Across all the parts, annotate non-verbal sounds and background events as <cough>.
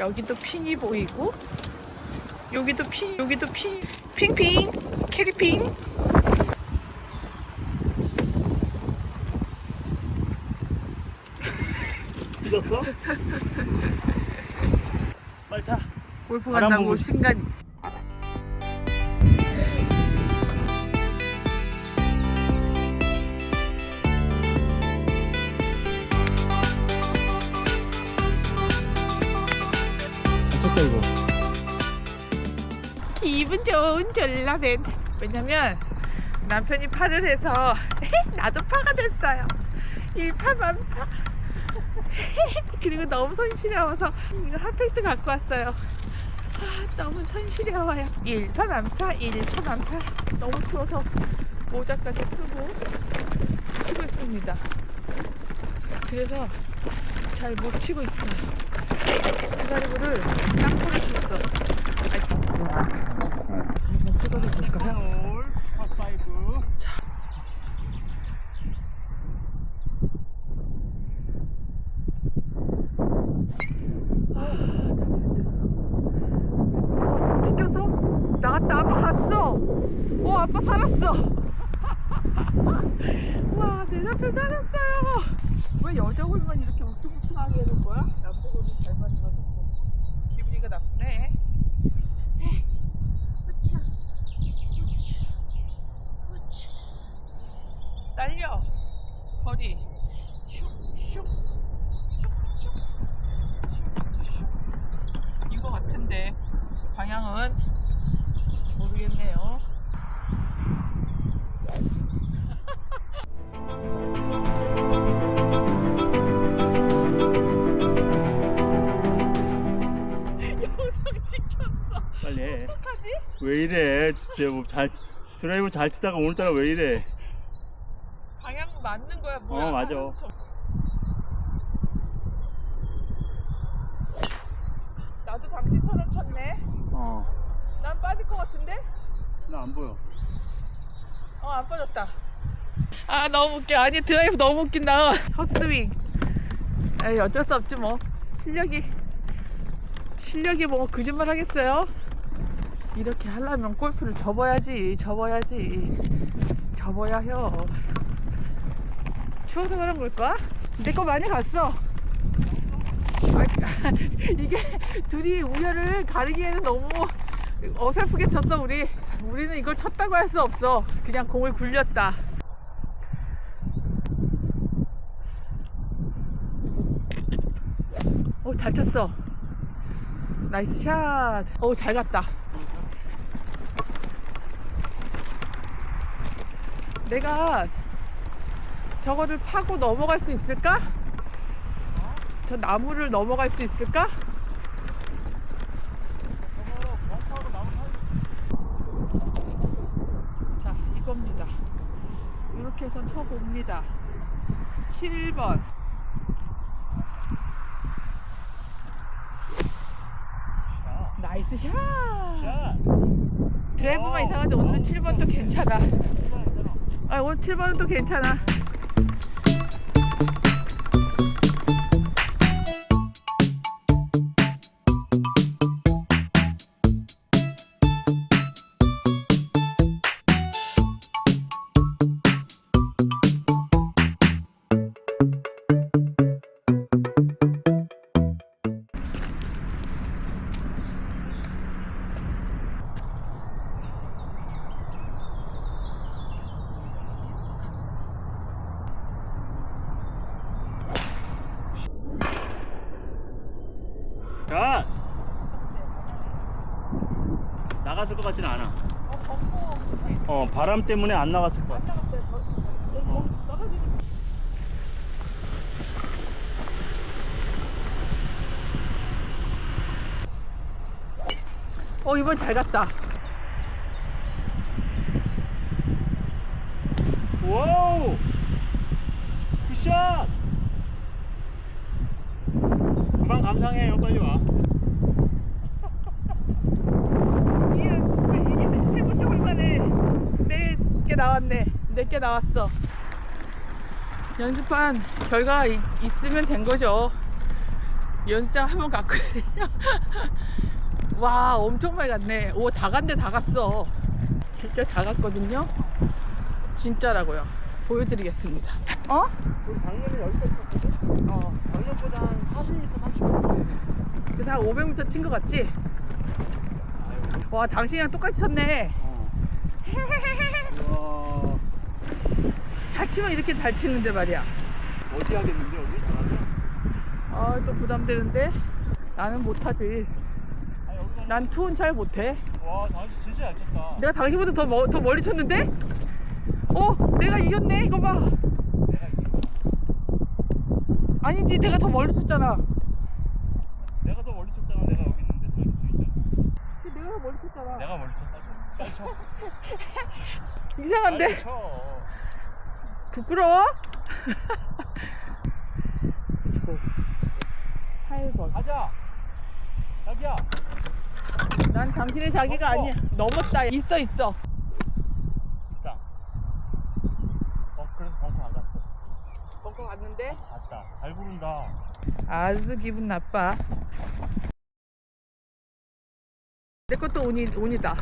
여기도 핑이 보이고 여기도 핑 여기도 핑 핑핑 캐리핑 삐졌어? <laughs> 빨리 타. 골프 바람 간다고 보고 신간이 미쳤다 이거. 기분 좋은 전라벤 왜냐면 남편이 파를 해서 나도 파가 됐어요. 일파만 파. 그리고 너무 손시려워서 이거 핫팩트 갖고 왔어요. 아, 너무 손시려워요. 일파만파 일파만파. 너무 추워서 모자까지 쓰고 치고 있습니다 그래서 잘 못 치고 있어요 기다리고를 땅볼을 쳤어 뜯어서 볼까요? 올 파5. 튕겨서 나갔다 아빠 갔어. 오 아빠 살았어. <laughs> 와내 남편 살았어요. 왜 여자 홀만 이렇게 우퉁우퉁하게 해놓은 거야? 어떡하지? 왜 이래? 저잘 드라이브 잘 치다가 오늘따라 왜 이래? 방향 맞는 거야 뭐야? 어, 맞아. 아, 저- 나도 당신처럼 쳤네. 어. 난 빠질 것 같은데? 나 안 보여. 어, 안 빠졌다. 아, 너무 웃겨. 아니, 드라이브 너무 웃긴다. 헛스윙. 에이, 어쩔 수 없지, 뭐. 실력이, 실력이 뭐, 거짓말 하겠어요? 이렇게 하려면 골프를 접어야지, 접어야지. 접어야 해요. 추워서 그런 걸까? 내 거 많이 갔어. 아, <laughs> 이게 둘이 우열을 가리기에는 너무 어설프게 쳤어 우리 우리는 이걸 쳤다고 할 수 없어 그냥 공을 굴렸다 오잘 쳤어 나이스 샷 오 잘 갔다 내가 저거를 파고 넘어갈 수 있을까? 저 나무를 넘어갈 수 있을까? 자, 이겁니다. 이렇게 해서 쳐봅니다. 7번. 나이스 샷! 어. 이상하지 오늘은 7번도 괜찮아. 아, 오늘 7번은 또 괜찮아. 것 같지는 않아. 어, 어, 바람 때문에 안 나갔을 더, 어. 어 이번 잘 갔다. 와우! 굿샷! 금방 감상해요, 빨리 와. 이게 이게 세 번째 홀만에 네개 나왔네. 네개 나왔어. 연습한 결과 이- 있으면 된 거죠. 연습장 한번 갔거든요. <laughs> 와, 엄청 많이 갔네. 오, 다 간데 다 갔어. 진짜 다 갔거든요. 진짜라고요. 보여드리겠습니다. 어? 우리 작년에 여기까지 쳤거든? 어. 작년보다 한 40m, 30m. 그래서 한 500m 친 것 같지? 와, 당신이랑 똑같이 쳤네. 어. <laughs> 우와. 잘 치면 이렇게 잘 치는데 말이야. 어디 하겠는데, 여기? 잘하면? 아, 또 부담되는데? 나는 못하지. 아, 여기서. 난 투혼 잘 못해. 와, 당신 진짜 잘 쳤다. 내가 당신보다 더, 멀- 더 멀리 쳤는데? 어, 내가 이겼네. 이거 봐. 내가. 아니지, 내가 더 멀리 쳤잖아. 내가 더 멀리 쳤잖아. 내가 여기 있는데 더 있잖아. 내가 더 멀리 쳤잖아. 내가 멀리 쳐. <laughs> 이상한데? 빨리 쳐. 부끄러워? 8번. <laughs> 가자. 자기야. 난 당신의 자기가 넘어. 아니야. 넘었다. 있어, 있어. 있다. 어, 그래서 벙커 안 갔어. 벙커 갔는데? 갔다. 잘 부른다. 아주 기분 나빠. 내 것도 온이, 온이다.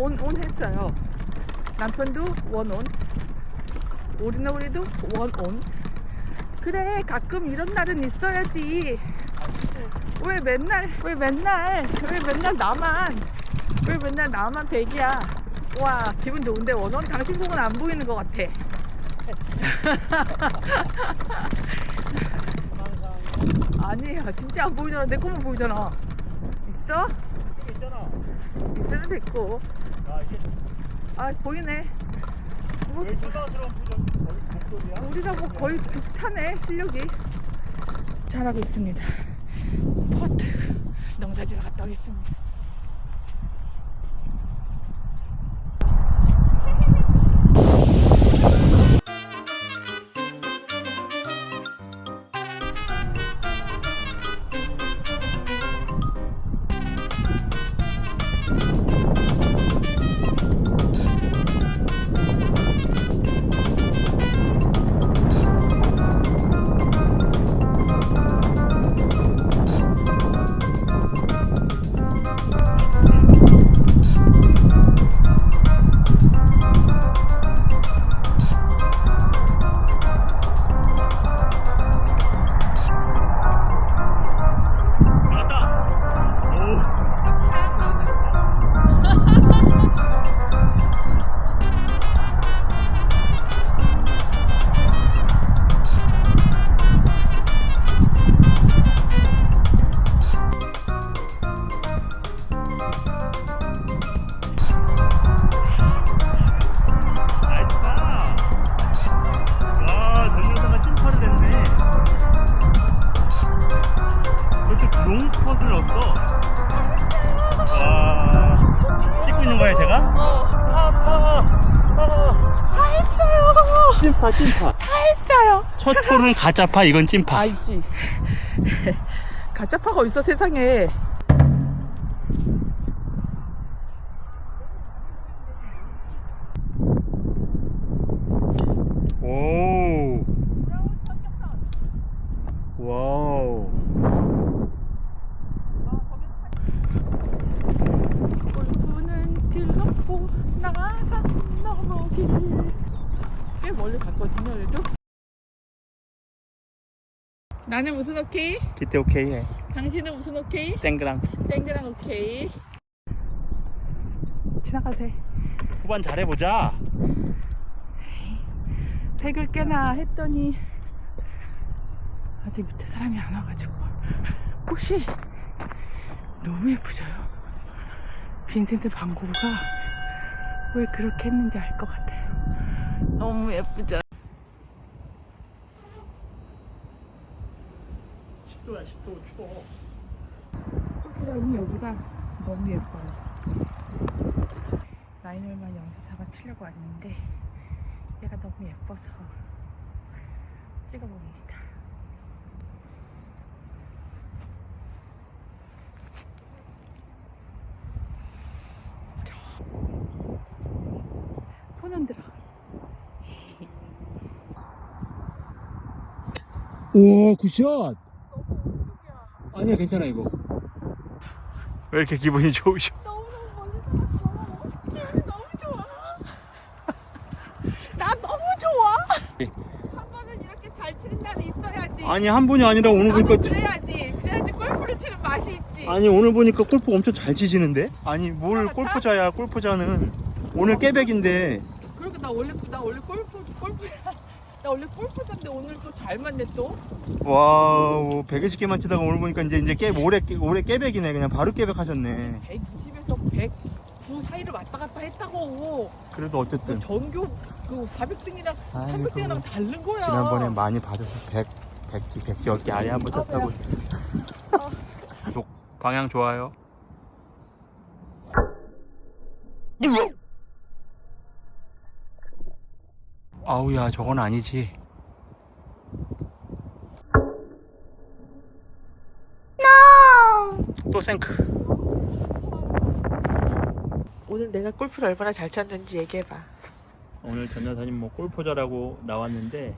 온, 온 했어요. 남편도 원온. 우리는 우리도 원온. 그래, 가끔 이런 날은 있어야지. 왜 맨날, 왜 맨날, 왜 맨날 나만, 왜 맨날 나만 백이야. 와, 기분 좋은데 원온 당신 공은 안 보이는 것 같아. <laughs> 아니야, 진짜 안 보이잖아. 내 거만 보이잖아. 있어? 있잖아. 있으면 됐고. 아, 이게 아, 보이네. 뭐, 왜 실망스러운 표정, 거의 목소리야? 우리가 뭐 거의 비슷하네, 실력이. 잘하고 있습니다. 퍼트. 농사지러 갔다 오겠습니다. 찐파, 찐파. 다 했어요. 첫 톨은 가짜파, 이건 찐파. 알지. <laughs> 가짜파가 있어, 세상에. 오. 와우. 골프는 즐겁고 나가 넘어길 꽤 멀리 갔거든요 그래도 나는 무슨 오케이? 기대 오케이 해. 당신은 무슨 오케이? 땡그랑. 땡그랑 오케이 지나가세 후반 잘해보자. 백을 깨나 했더니 아직 밑에 사람이 안 와가지고 꽃이 너무 예쁘져요 빈센트 반 고흐가 왜 그렇게 했는지 알 것 같아요 너무 예쁘죠 10도야, 10도 추워. 꽃이라니 여기가 너무 예뻐요 나인홀만 영수사가 치려고 왔는데 얘가 너무 예뻐서 찍어봅니다 손 흔들어 오, 굿샷. 아니야 괜찮아 이거 왜 이렇게 기분이 좋으셔 너무너무 멀리 갔어. 기분이 너무 좋아. 나 너무 좋아. 한 번은 이렇게 잘 치는 날이 있어야지. 아니 한 번이 아니라 오늘 나도 보니까 그래야지. 그래야지 골프를 치는 맛이 있지. 아니 오늘 보니까 골프 엄청 잘 치시는데? 아니 뭘 골프자야 골프자는 오늘 깨백인데 그러니까 나 원래 나 원래 골프 나 원래 골프자인데 오늘 또 잘 맞네 또. 와우 120개만 치다가 오늘 보니까 이제 이제 깨 올해 깨- 올해 깨백이네 그냥 바로 깨백 하셨네 120에서 109 사이를 왔다 갔다 했다고. 그래도 어쨌든 그 전교 그 400등이랑 아이고. 300등이랑 다른 거야. 지난번에 많이 받아서 100 100기 110개 아래 한번 아, 쳤다고 <laughs> 녹 방향 좋아요 아우야 저건 아니지 또 생크 오늘 내가 골프를 얼마나 잘 쳤는지 얘기해봐. 오늘 전 여사님 뭐 골프자라고 나왔는데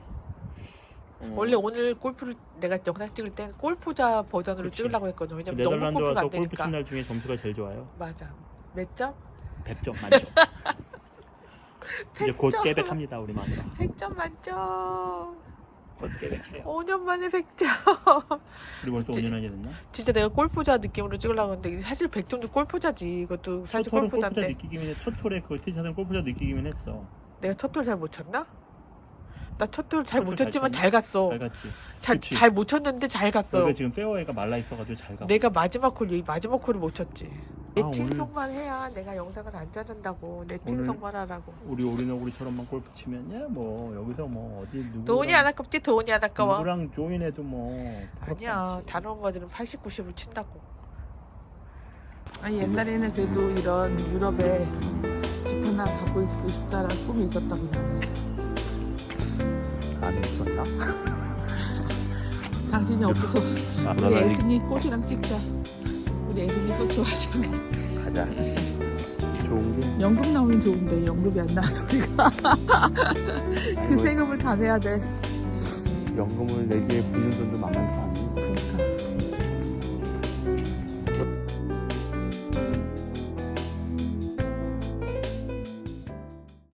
어, 원래 오늘 골프를 내가 영상 찍을 땐 골프자 버전으로 그치. 찍으려고 했거든. 왜냐면 너무 네덜란드 골프가 와서 안 골프 되니까. 친날 중에 점수가 제일 좋아요 맞아. 몇 점? 100점 만점 <laughs> <laughs> 이제 곧 100점. 깨백합니다 우리 마누라 100점 만점. 곧 깨백해요 5년 만에 100점. 그리고 <laughs> 벌써 그치. 5년이 됐나? 진짜 내가 골프자 느낌으로 찍으려고 했는데 사실 100점도 골프자지. 이것도 사실 첫 톨은 골프자 골프자인데 느끼기만 해. 첫 톨에 그 티샷은 골프자 느끼기만 했어. 내가 첫톨잘못 쳤나? 나첫톨잘못잘 쳤지만 쳤나? 잘 갔어. 잘 갔지. 잘 그치. 잘 못 쳤는데 잘 갔어. 너가 지금 페어웨이가 말라 있어가지고 잘 가. 내가 마지막 콜, 이 마지막 콜을 못 쳤지. 내 아, 해야 내가 영상을 안 자른다고. 내 칭송만 하라고. 우리 오리너구리처럼만 골프 치면 야 뭐 여기서 뭐 어디 누구 돈이 안 아깝지 돈이 안 아까워. 누구랑 조인해도 뭐 아니야 다른 엄마들은 80, 90을 친다고. 아니 옛날에는 그래도 이런 유럽에 집 하나 갖고 있고 싶다라는 꿈이 있었다고. 안 했었나? 당신이 없어서 아, 우리 애순이 꽃이랑 찍자. 우리 애순이 꽃 좋아하잖아. 가자. 좋은 게 연금 나오면 좋은데 연금이 안 나와서 우리가 <laughs> 그 세금을 다 내야 돼. 연금을 내기에 붙는 돈도 만만치. 그러니까